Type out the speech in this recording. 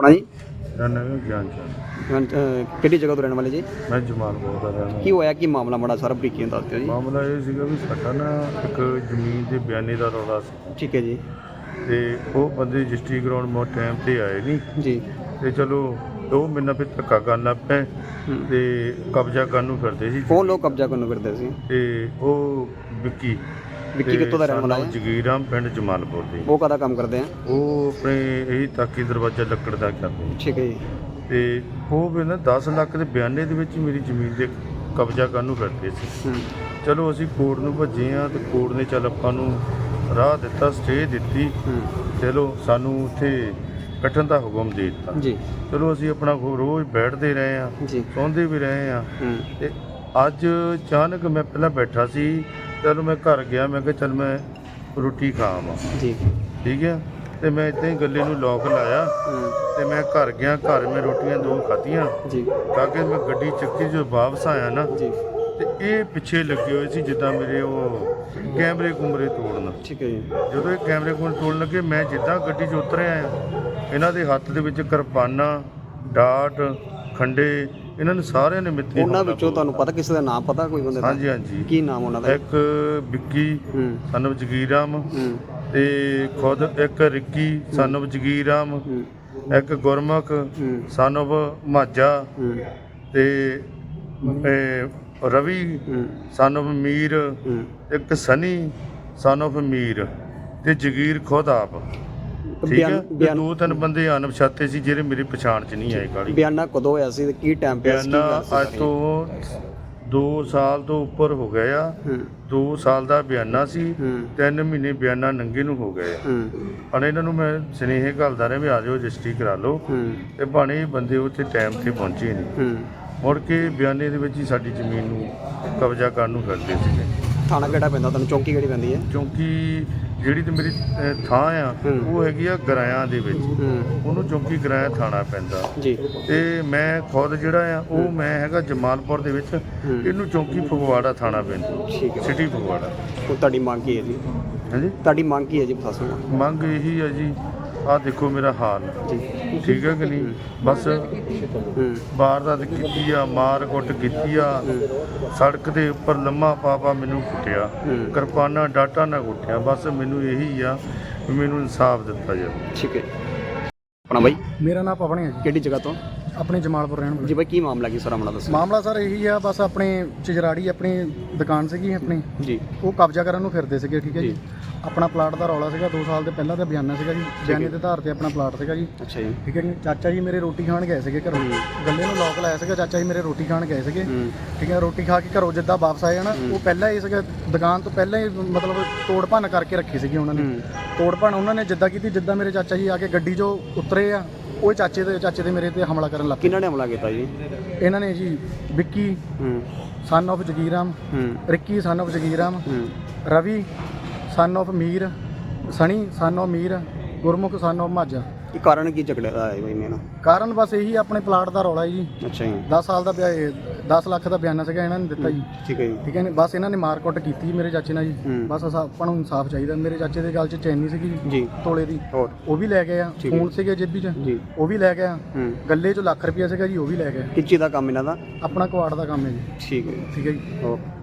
ਆਪਣਾ ਜੀ? ਮੇਰਾ ਨਾਮ ਹੈ ਗਿਆਨ ਚੰਦ ਅਹ ਕਿਹੜੀ ਜਗ੍ਹਾ ਤੋਂ ਰਹਿਣ ਵਾਲੇ ਜੀ? ਮੈਂ ਜਮਾਲਪੁਰ ਦਾ ਰਹਿਣਾ ਕੀ ਹੋਇਆ ਕੀ ਮਾਮਲਾ ਮਾੜਾ ਸਾਰਾ ਬਰੀਕੀਆਂ ਦੱਸ ਦਿਓ ਜੀ। ਮਾਮਲਾ ਇਹ ਸੀਗਾ ਵੀ ਸਾਡਾ ਨਾ ਇੱਕ ਜ਼ਮੀਨ ਦੇ ਬਿਆਨੇ ਦਾ ਰੌਲਾ ਸੀ। ਠੀਕ ਹੈ ਜੀ। ਤੇ ਉਹ ਬੰਦੇ ਰਜਿਸਟਰੀ ਕਰਾਉਣ ਮੋ ਟਾਈਮ ਤੇ ਆਏ ਨਹੀਂ ਜੀ। ਤੇ ਚਲੋ ਉਹ ਮੇਰੇ ਨਾਲ ਫਿਰ ਧੱਕਾ ਕਰਨ ਲੱਗ ਪਏ। ਹੂੰ। ਤੇ ਕਬਜ਼ਾ ਕਰਨ ਨੂੰ ਫਿਰਦੇ ਸੀ। ਕੌਣ ਲੋਕ ਕਬਜ਼ਾ ਕਰਨ ਨੂੰ ਫਿਰਦੇ ਸੀ? ਤੇ ਉਹ ਵਿੱਕੀ। ਵਿੱਕੀ ਕਿੱਥੋਂ ਦਾ ਰਹਿਣ ਵਾਲਾ ਹੈ? ਜਗੀਰਾਮ ਪਿੰਡ ਜਮਾਲਪੁਰ ਦੇ। ਉਹ ਕਦਾ ਕੰਮ ਕਰਦੇ ਆ? ਉਹ ਆਪਣੇ ਇਹੀ ਤਾਕੀ ਦਰਵਾਜ਼ਾ ਲੱਕੜ ਦਾ ਕਰਦੇ ਠੀਕ ਹੈ ਜੀ। ਤੇ ਉਹ ਵੀ ਨਾ 10 ਲੱਖ ਦੇ ਬਿਆਨੇ ਦੇ ਵਿੱਚ ਮੇਰੀ ਜ਼ਮੀਨ ਦੇ ਕਬਜ਼ਾ ਕਰਨ ਨੂੰ ਫਿਰਦੇ ਸੀ। ਚਲੋ ਅਸੀਂ ਕੋਰਟ ਨੂੰ ਭੱਜੇ ਆ ਤੇ ਕੋਰਟ ਨੇ ਚੱਲ ਆਪਾਂ ਨੂੰ ਰਾਹ ਦਿੱਤਾ ਸਟੇ ਦਿੱਤੀ। ਚਲੋ ਸਾਨੂੰ ਉੱਥੇ ਕੱਟਣ ਦਾ ਹੁਕਮ ਦੇ ਦਿੱਤਾ। ਜੀ। ਚਲੋ ਅਸੀਂ ਆਪਣਾ ਰੋਜ਼ ਬੈਠਦੇ ਰਹੇ ਆ ਸੌਂਦੇ ਵੀ ਰਹੇ ਆ ਤੇ ਅੱਜ ਅਚਾਨਕ ਮੈਂ ਪਹਿਲਾਂ ਬੈਠਾ ਸੀ ਚਲ ਮੈਂ ਘਰ ਗਿਆ ਮੈਂ ਕਿਹਾ ਚੱਲ ਮੈਂ ਰੋਟੀ ਖਾਵਾਂ। ਜੀ। ਠੀਕ ਹੈ ਤੇ ਮੈਂ ਇੱਥੇ ਗੱਲੇ ਨੂੰ ਲੋਕ ਲਾਇਆ। ਤੇ ਮੈਂ ਘਰ ਗਿਆ ਘਰ ਮੈਂ ਰੋਟੀਆਂ ਦੋ ਖਾਧੀਆਂ। ਜੀ। ਤਾਂ ਕਿ ਮੈਂ ਗੱਡੀ ਚੱਕੀ ਜੋ ਵਾਪਸ ਆਇਆ ਨਾ। ਜੀ। ਤੇ ਇਹ ਪਿੱਛੇ ਲੱਗੇ ਹੋਏ ਸੀ ਜਿੱਦਾਂ ਮੇਰੇ ਉਹ ਕੈਮਰੇ ਕੁਮਰੇ ਤੋੜਨ। ਠੀਕ ਹੈ ਜੀ। ਜਦੋਂ ਇਹ ਕੈਮਰੇ ਕੋਲ ਤੋੜਨ ਲੱਗੇ ਮੈਂ ਜਿੱਦਾਂ ਗੱਡੀ 'ਚ ਉਤਰਿਆ ਇਹਨਾਂ ਦੇ ਹੱਥ ਦੇ ਵਿੱਚ ਕਿਰਪਾਨਾਂ ਡਾਟ ਖੰਡੇ ਇਹਨਾਂ ਨੇ ਸਾਰਿਆਂ ਨੇ ਮਿੱਥੇ ਉਹਨਾਂ ਵਿੱਚੋਂ ਤੁਹਾਨੂੰ ਪਤਾ ਕਿਸੇ ਦਾ ਨਾਮ ਪਤਾ ਕੋਈ ਬੰਦੇ ਦਾ? ਹਾਂਜੀ ਹਾਂਜੀ। ਕੀ ਨਾਮ ਉਹਨਾਂ ਦਾ? ਇੱਕ ਵਿੱਕੀ ਸਨਵ ਜਗੀਰਾਮ ਤੇ ਖੁਦ ਇੱਕ ਰਿੱਕੀ ਸਨਵ ਜਗੀਰਾਮ। ਇੱਕ ਗੁਰਮੁਖ ਸਨਵ ਮਾਝਾ। ਤੇ ਰਵੀ ਸਨਵ ਮੀਰ। ਇੱਕ ਸਨੀ ਸਨਵ ਮੀਰ। ਤੇ ਜਗੀਰ ਖੁਦ ਆਪ। ਠੀਕ ਬਿਆਨ ਹੈ ਤੇ ਬਿਆਨ ਦੋ ਤਿੰਨ ਬੰਦੇ ਅਣਪਛਾਤੇ ਸੀ ਜਿਹੜੇ ਮੇਰੀ ਪਛਾਣ ਚ ਨਹੀਂ ਆਏ ਕਾਲੀ। ਬਿਆਨਾ ਕਦੋਂ ਹੋਇਆ ਸੀ ਤੇ ਕੀ ਟਾਈਮ ਪਿਆ ਸੀ ਕੀ ਬਿਆਨਾ ਗੱਲ ਸੀ? ਅੱਜ ਸਾਰੀ? ਤੋਂ 2 ਸਾਲ ਤੋਂ ਉੱਪਰ ਹੋ ਗਏ ਆ। ਹੂੰ। 2 ਸਾਲ ਦਾ ਬਿਆਨਾ ਸੀ ਹੂੰ। 3 ਮਹੀਨੇ ਬਿਆਨਾ ਨੰਗੇ ਨੂੰ ਹੋ ਗਏ ਆ। ਹੂੰ। ਪਰ ਇਹਨਾਂ ਨੂੰ ਮੈਂ ਸਨੇਹ ਘੱਲਦਾ ਰਿਹਾ ਵੀ ਆ ਜਾਓ ਰਜਿਸਟਰੀ ਕਰਾ ਲਓ। ਹੂੰ। ਤੇ ਬਾਣੇ ਬੰਦੇ ਉੱਥੇ ਟਾਈਮ ਤੇ ਪਹੁੰਚੇ ਨਹੀਂ। ਹੂੰ। ਮੁੜ ਕੇ ਬਿਆਨੇ ਦੇ ਵਿੱਚ ਹੀ ਸਾਡੀ ਜ਼ਮੀਨ ਨੂੰ ਕਬਜ਼ਾ ਕਰਨ ਨੂੰ ਫਿਰਦੇ ਸੀਗੇ। ਥਾਣਾ ਕਿਹੜਾ ਪੈਂਦਾ? ਤੁਹਾਨੂੰ ਚੌਂਕੀ ਕਿਹੜੀ ਪੈਂਦੀ ਹੈ? ਕਿਉਂਕਿ ਜਿਹੜੀ ਤੇ ਮੇਰੀ ਅਹ, ਥਾਂ ਆ। ਉਹ ਹੈਗੀ ਆ ਗਰਾਇਆਂ ਦੇ ਵਿੱਚ। ਉਹਨੂੰ ਚੌਂਕੀ ਗਰਾਇਆ ਥਾਣਾ ਪੈਂਦਾ। ਜੀ। ਤੇ ਮੈਂ ਖੁਦ ਜਿਹੜਾ ਆ ਉਹ ਮੈਂ ਹੈਗਾ ਜਮਾਲਪੁਰ ਦੇ ਵਿੱਚ। ਇਹਨੂੰ ਚੌਂਕੀ ਫਗਵਾੜਾ ਥਾਣਾ ਪੈਂਦਾ। ਠੀਕ ਹੈ। ਸਿਟੀ ਫਗਵਾੜਾ। ਤੁਹਾਡੀ ਮੰਗ ਕੀ ਹੈ ਜੀ? ਹਾਂਜੀ? ਤੁਹਾਡੀ ਮੰਗ ਕੀ ਹੈ ਜੀ ਨਾਲ ਮੰਗ ਇਹੀ ਆ ਜੀ ਆਹ ਦੇਖੋ ਮੇਰਾ ਹਾਲ। ਠੀਕ ਹੈ ਕਿ ਨਹੀਂ? ਬਸ ਵਾਰਦਾਤ ਕੀਤੀ ਆ ਮਾਰ ਕੁੱਟ ਕੀਤੀ ਆ। ਸੜਕ ਦੇ ਉੱਪਰ ਲੰਮਾ ਪਾਪਾ ਮੈਨੂੰ ਕੁੱਟਿਆ। ਕਿਰਪਾਨਾਂ ਡਾਟਾ ਨਾਲ ਕੁੱਟਿਆ। ਬਸ ਮੈਨੂੰ ਇਹੀ ਆ ਵੀ ਮੈਨੂੰ ਇਨਸਾਫ ਦਿੱਤਾ ਜਾਵੇ। ਠੀਕ ਹੈ। ਆਪਣਾ ਬਾਈ? ਮੇਰਾ ਨਾਮ ਪਵਨ ਹੈ ਜੀ। ਕਿਹੜੀ ਜਗ੍ਹਾ ਤੋਂ? ਆਪਣੇ ਜਮਾਲਪੁਰ ਰਹਿਣ ਵਾਲਾ। ਜੀ ਬਾਈ ਕੀ ਮਾਮਲਾ ਕੀ ਸਾਰਾ ਮਾਮਲਾ ਦੱਸੋ। ਮਾਮਲਾ ਸਰ ਇਹੀ ਆ ਬਸ ਆਪਣੇ ਚਜਰਾੜੀ ਆਪਣੀ ਦੁਕਾਨ ਸੀਗੀ ਆਪਣੀ। ਜੀ। ਉਹ ਕਬਜ਼ਾ ਕਰਨ ਨੂੰ ਫਿਰਦੇ ਸੀਗੇ ਠੀਕ ਹੈ ਜੀ। ਆਪਣਾ ਪਲਾਟ ਦਾ ਰੌਲਾ ਸੀਗਾ 2 ਸਾਲ ਦੇ ਪਹਿਲਾਂ ਦਾ ਬਿਆਨਾ ਸੀਗਾ ਜੀ ਬਿਆਨੇ ਦੇ ਆਧਾਰ ਤੇ ਆਪਣਾ ਪਲਾਟ ਸੀਗਾ ਜੀ। ਅੱਛਾ ਜੀ। ਠੀਕ ਹੈ ਜੀ ਚਾਚਾ ਜੀ ਮੇਰੇ ਰੋਟੀ ਖਾਣ ਗਏ ਸੀਗੇ ਘਰੋਂ। ਗੱਲੇ ਨੂੰ ਲੋਕ ਲਾਇਆ ਸੀਗਾ ਚਾਚਾ ਜੀ ਮੇਰੇ ਰੋਟੀ ਖਾਣ ਗਏ ਸੀਗੇ। ਠੀਕ ਹੈ ਰੋਟੀ ਖਾ ਕੇ ਘਰੋਂ ਜਿੱਦਾਂ ਵਾਪਸ ਆਏ ਨਾ ਉਹ ਪਹਿਲਾਂ ਹੀ ਸੀਗਾ ਦੁਕਾਨ ਤੋਂ ਪਹਿਲਾਂ ਹੀ ਮਤਲਬ ਤੋੜ ਭੰਨ ਕਰਕੇ ਰੱਖੀ ਸੀਗੀ ਉਹਨਾਂ ਨੇ। ਤੋੜ ਭੰਨ ਉਹਨਾਂ ਨੇ ਜਿੱਦਾਂ ਕੀਤੀ ਜਿੱਦਾਂ ਮੇਰੇ ਚਾਚਾ ਜੀ ਆ ਕੇ ਗੱਡੀ 'ਚੋਂ ਉਤਰੇ ਆ ਉਹ ਚਾਚੇ ਦੇ ਚਾਚੇ ਦੇ ਮੇਰੇ ਤੇ ਹਮਲਾ ਕਰਨ ਲੱਗ ਕਿਹਨਾਂ ਨੇ ਹਮਲਾ ਕੀਤਾ ਜੀ? ਇਹਨਾਂ ਨੇ ਜੀ ਵਿੱਕੀ ਹੂੰ। ਸਨ of ਜਗੀਰਾਮ Ricky son of ਜਗੀਰਾਮ Ravi son of Mir Sunny son of Mir Gurmukh son of Majha ਇਹ ਕਾਰਨ ਕੀ ਝਗੜੇ ਦਾ ਹੈ ਬਾਈ ਮੇਰਾ ਕਾਰਨ ਬਸ ਇਹੀ ਆਪਣੇ ਪਲਾਟ ਦਾ ਰੌਲਾ ਜੀ। ਅੱਛਾ ਜੀ। 10 ਸਾਲ ਦਾ ਬਿਆ- ਇਹ 10 ਲੱਖ ਦਾ ਬਿਆਨਾ ਸੀਗਾ ਇਹਨਾਂ ਨੇ ਦਿੱਤਾ ਜੀ। ਠੀਕ ਹੈ ਜੀ। ਠੀਕ ਹੈ ਨੀ ਬਸ ਇਹਨਾਂ ਨੇ ਮਾਰਕੁੱਟ ਕੀਤੀ ਮੇਰੇ ਚਾਚੇ ਨਾਲ ਜੀ। ਹੂੰ। ਬਸ ਅਸਾਂ- ਆਪਾਂ ਨੂੰ ਇਨਸਾਫ ਚਾਹੀਦਾ। ਮੇਰੇ ਚਾਚੇ ਦੇ ਗਲ 'ਚ ਚੈਨੀ ਸੀਗੀ ਜੀ ਤੋਲੇ ਦੀ। ਹੋਰ? ਉਹ ਵੀ ਲੈ ਗਏ ਆ ਠੀਕ ਹੈ। ਫੋਨ ਸੀਗੇ ਜੇਬੀ 'ਚ। ਜੀ। ਉਹ ਵੀ ਲੈ ਗਏ ਆ। ਹੂੰ। ਗੱਲੇ 'ਚ ਲੱਖ ਰੁਪਇਆ ਸੀਗਾ ਜੀ ਉਹ ਵੀ ਲੈ ਗਏ। ਕਿੱਚੀ ਦਾ ਕੰਮ ਇਹਨਾਂ ਦਾ? ਆਪਣਾ ਕੁਆੜ ਦਾ ਕੰਮ ਹੈ ਜੀ। ਠੀਕ ਹੈ ਜੀ। ਠੀਕ ਹੈ ਜੀ। ਓਕੇ